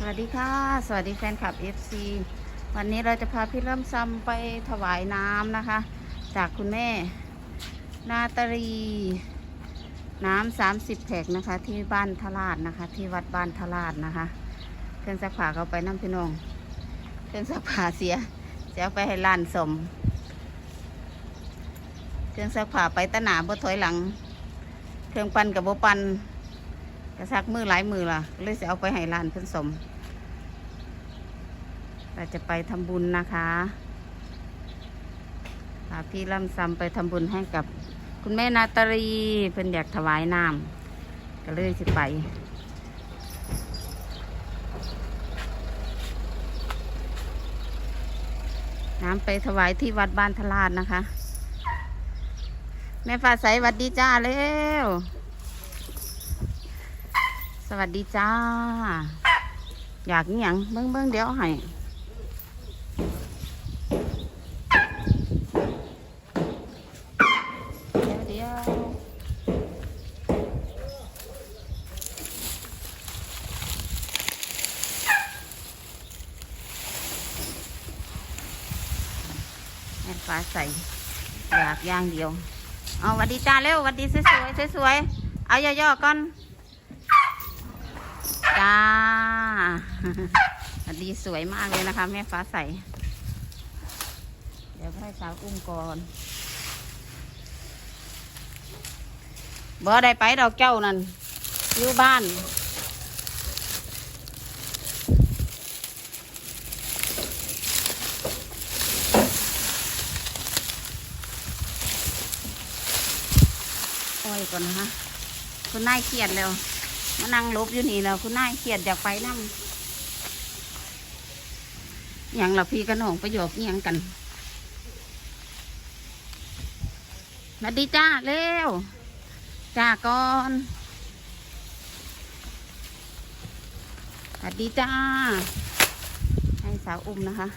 สวัสดีค่ะ สวัสดีแฟนคลับ FC วันนี้เราจะพาพี่เริ่มซ้ำไปถวายน้ำนะคะ จากคุณแม่ นาตรี น้ำสามสิบแผกนะคะ ที่บ้านทลาดนะคะ ที่วัดบ้านทลาดนะคะ เครื่องซักผ้าเขาไปน้ำพี่น้อง เครื่องซักผ้าเสียจะเอาไปให้ร้านสม เครื่องซักผ้าไปตะหนาบ่ถอยหลัง เครื่องปั่นกับบ่ปั่น กระซักมือหลายมือล่ะ เลยจะเอาไปให้ร้านเพิ่นสมเราจะไปทำบุญนะคะพาพี่ล่ำซำไปทำบุญให้กับคุณแม่นาตารีเพิ่นอยากถวายน้ำก็เลยจะไปน้ำไปถวายที่วัดบ้านทลาดนะคะ แม่ฟ้าใสวัดดีจ้าเร็ว สวัสดีจ้า อยากอหย่างเบิ้งเบิ้งเดี๋ยวให้เดี๋ยวเดี๋ยวแม่ฟ้าใสอยากอย่างเดียว เอาหวัดดีจ้าเร็วหวัดดีสวยๆสวยๆเอาย่อๆก่อน จ้าอันดีสวยมากเลยนะคะ แม่ฟ้าใส เดี๋ยวให้สาวอุ้มก่อนบ่ได้ไปดอกเจ้านั่นอยู่บ้านอ้อยก่อนนะคะคุณนายเครียดแล้ว มานั่งลบอยู่นี่แล้วคุณนายเครียดอยากไปนั่งอย่างละพี่กัน้องประโยคอิหยังกันมาดีจ้าเร็วจ้าก่อนสวัสดีจ้าให้สาวอุ้มนะคะ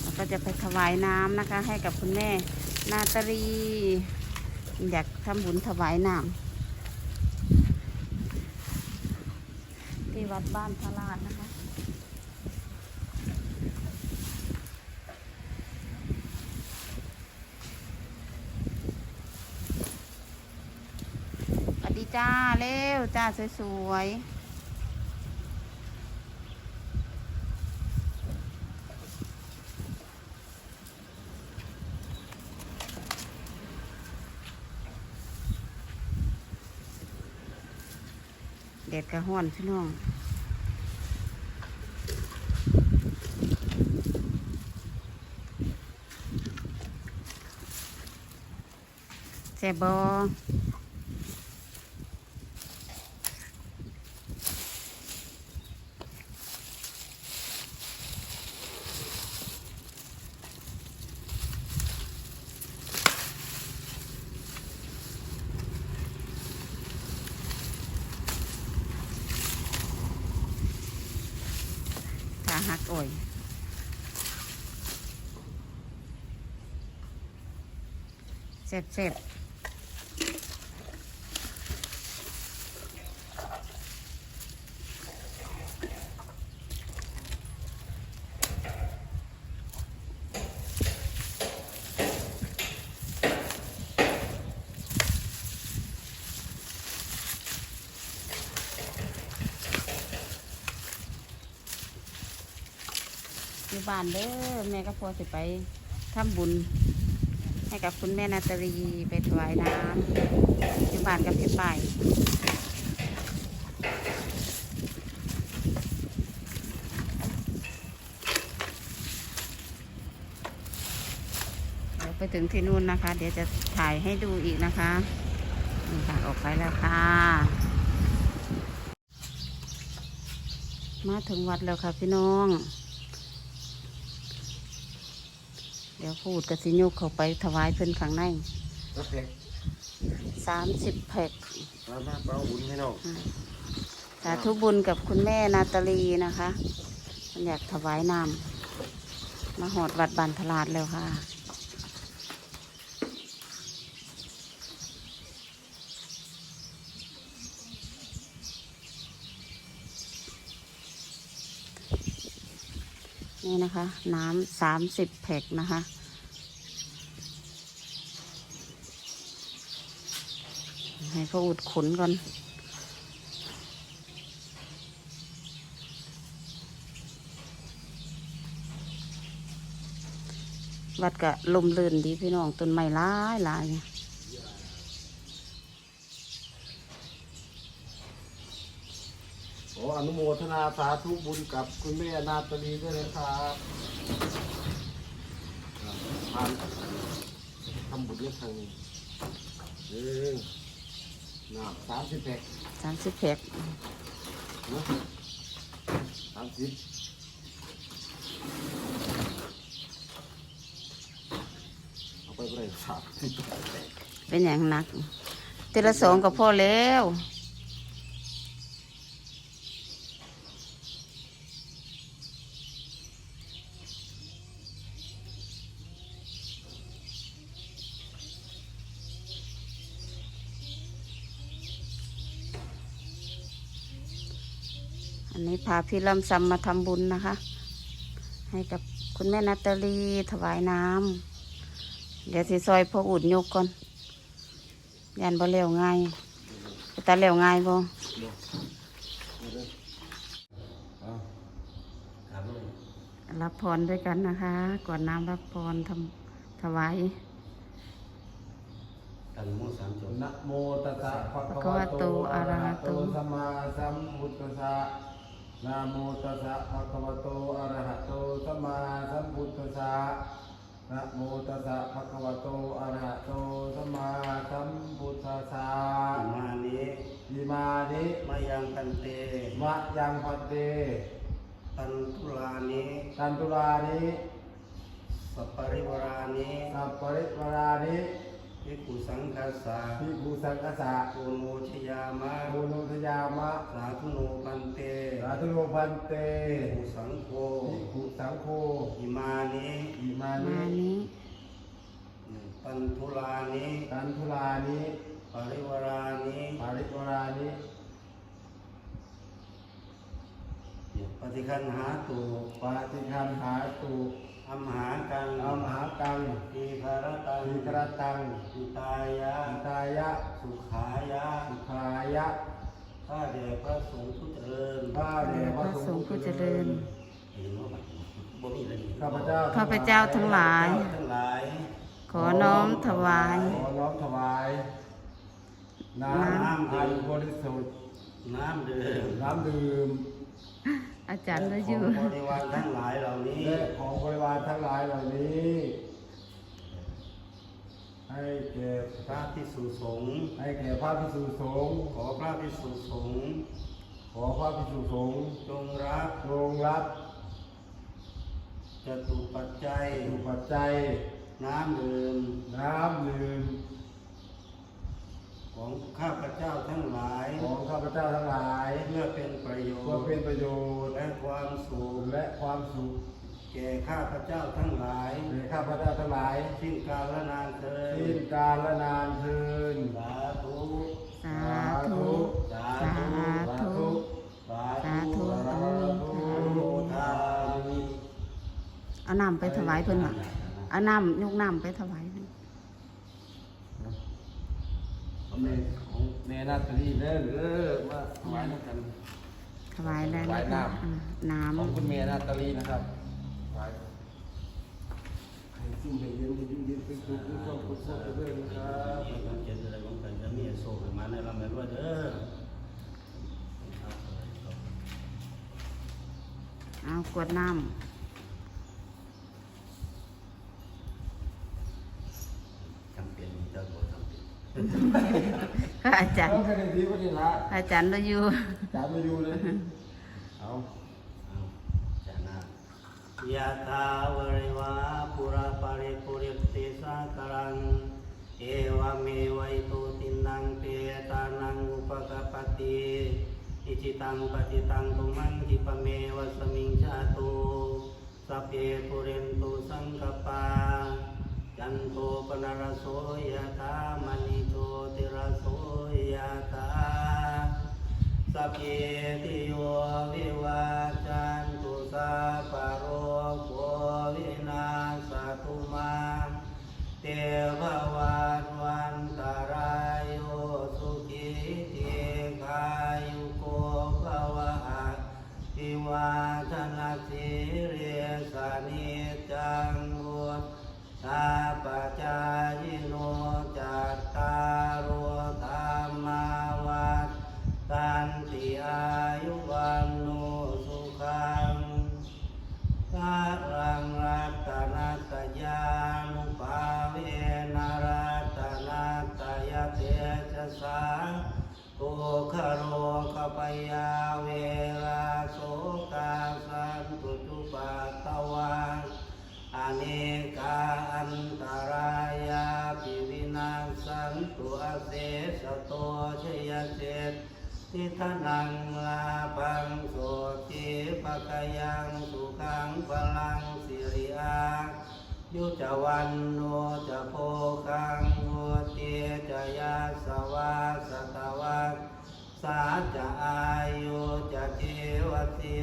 เราก็ จะไปถวายน้ำนะคะ ให้กับคุณแม่ นาตารี อยากทำบุญถวายน้ำที่วัดบ้านพระลาดนะคะสวัสดีจ้าเร็วจ้าสวยๆ แดดกระห้อนพี่น้องแซ่บบอ โอยเสร็จเสร็จ อยู่บ้านเด้อแม่ก็พอสิไปทำบุญ ให้กับคุณแม่นาตรีไปถวายน้ำอยู่บ้านกับพี่ป่ายเดี๋ยวไปถึงที่นู่นนะคะ เดี๋ยวจะถ่ายให้ดูอีกนะคะนี่ค่ะออกไปแล้วค่ะ มาถึงวัดแล้วค่ะพี่น้อง เดี๋ยวพูดกับสิโยกเข้าไปถวายเพิ่นข้างในก็เพ็กสามสิบแผกมามาเบาบุญให้น้องสาธุบุญกับคุณแม่นาตาลีนะคะเพิ่นอยากถวายน้ำมาหอดวัดบานทลาดแล้วค่ะ นี่นะคะ น้ำสามสิบแพ็คนะคะ ให้เขาอุดขนก่อนวัดกะลมลื่นดีพี่น้องต้นไม้หลายหลาย ขออ นุโมทนาสาธุบุญกับคุณแม่นาตาลีด้วยนะครับทานทำบุญเยอะทางนี้หนึ่งน้ำสามสิบแพ็คสามสิบแพ็คนะสามสิบเอาไปก็ได้สามสิบเป็นอย่างหนักเทละสองก็พอแล้ว อันนี้พาพี่ลำซำมาทำบุญนะคะ ให้กับคุณแม่นาตาลีถวายน้ำเดี๋ยวสิซอยพออุดยกก่อนยันบ่เร็วง่ายตาเร็วง่ายบ่รับพรด้วยกันนะคะก่อนน้ำรับพรทำถวายตันโมสามจบนะโมตัสสะภะคะวะโตอะระหะโตสัมมาสัมพุทธัสสะ นะโมตัสสะภะคะวะโตอะระหะโตสัมมาสัมพุทธัสสะนะโมตัสสะภะคะวะโตอะระหะโตสัมมาสัมพุทธัสสะมานิอิมานิมายังกันเตมะยังพันเตตันทุลานิตันตุลานิสัปปริวรานิสัพปริวรานิ พิกุสังคัสสะภิกขุสังฆสะโอโนชยามะโอโนทยามะ สาธุโนปันเต สาธุโลพันเตภูสังโฆภิกขุสังโฆ อิมานิอิมามานินี้ตันทุลานิตันทุลานิปริวรานิปาริวรานิปฏิคันหาตุปาติคันหาตุ อัมหากังอัมหากังทีคารตังทีกระตังอิตายะอิตายะ สุขายะ สุขายะข้าแด่พระสงฆ์ผู้เจริญข้าแด่พระสงฆ์ผู้เจริญเห็นว่ามันบ่มีอะไรข้าพเจ้าข้าพเจ้าทั้งหลายทั้งหลาย ขอน้อมถวาย ขอน้อมถวาย น้ำอันบริสุทธิ์ น้ำดื่ม น้ำดื่ม อาจารย์เราอขยู่องบริวารทั้งหลายเหล่านี้และของบริวารทั้งหลายเหล่านี้ ให้แก่พระพิสุสงฆ์ให้แก่พระภิกษุสงฆ์ขอพระพิสุสงฆ์ขอพระภิกษุสงฆ์จงรับจงรับจตุปัจจัย อุปัจจัยน้ำดื่มน้ำดื่ม ของข้าพเจ้าทั้งหลาย ของข้าพเจ้าทั้งหลาย เพื่อเป็นประโยเพื่อชน์เป็นประโยชน์และความสุขและความสุขแก่ข้าพเจ้าทั้งหลายแก่ข้าพเจ้าทั้งหลายสิ้นกาลนานเถิสิ้นดกาลและนานเทินสาธุสาธุสาสาธุธุสาสาธุธุอนุโมทามิเอาน้ำไปถวายเพิ่นว่ะเอาน้ำยกน้ำไปถวายเพิ่น แม่ของแม่นาตาลีเด้อเด้อมาถวายน้ำกัน ถวายแล้วถวายนะคะน้ำอ่าน้ของคุณแม่นาตาลีนะครับถวายให้ซุ่มให้เย็นให้ยิ่งเย็นเป็นสุขเป็นความสุขเป็นเรื่องนะครับมันเจ็ดอะไรของกันจะมีโซ่มาในลำแม่ด้วยเด้อำเอากวดน้จำเป็นเจ้าบ่จำเป็นำค่ะอาจารย์เอาแค่นี้ก็ดีละอาจารย์เราอยู่ จานมาอยู่เลย เอาเอาจานายะทาวริวาปุราปาริปุริติสาคารัง เอวเมวัยโตตินังเปตานังอุปกปปติอิจิตังปฏิตังตุมังคิปะเมวะสมิงชาตุสัพเพปุเรนตุสังกปาจันโทปนรสโสยะธามณิโชติรสโส ยตาสเกติโยวิวาจันตุสาปโรโควินาสตุมาเทว ทิทนังลาบังโสติปะกยังสุขังพลังสิริอายุจวันโนจะโพคังโหติจยาสวาสตวัสสาจะอายุจะเทวสิ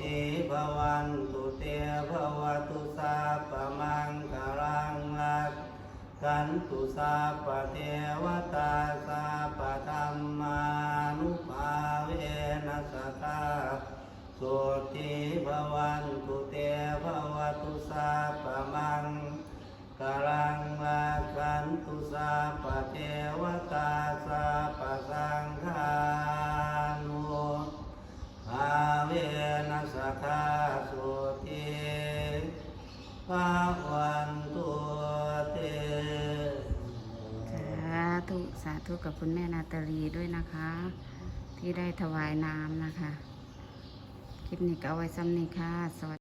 ติภวันตุเตภวตุสาปมังคลังลักกันตุสาปเทวตาสาปธรรมานุภาเวนัสตาสุติภวันตุเตภวตุสาปมังกลังลาคันตุสาปเทวตาสาปสัง ธุกับคุณแม่นาตาลีด้วยนะคะ ที่ได้ถวายน้ำนะคะ คลิปนี้ก็เอาไว้ซ้ำนี้ค่ะ สวัสดี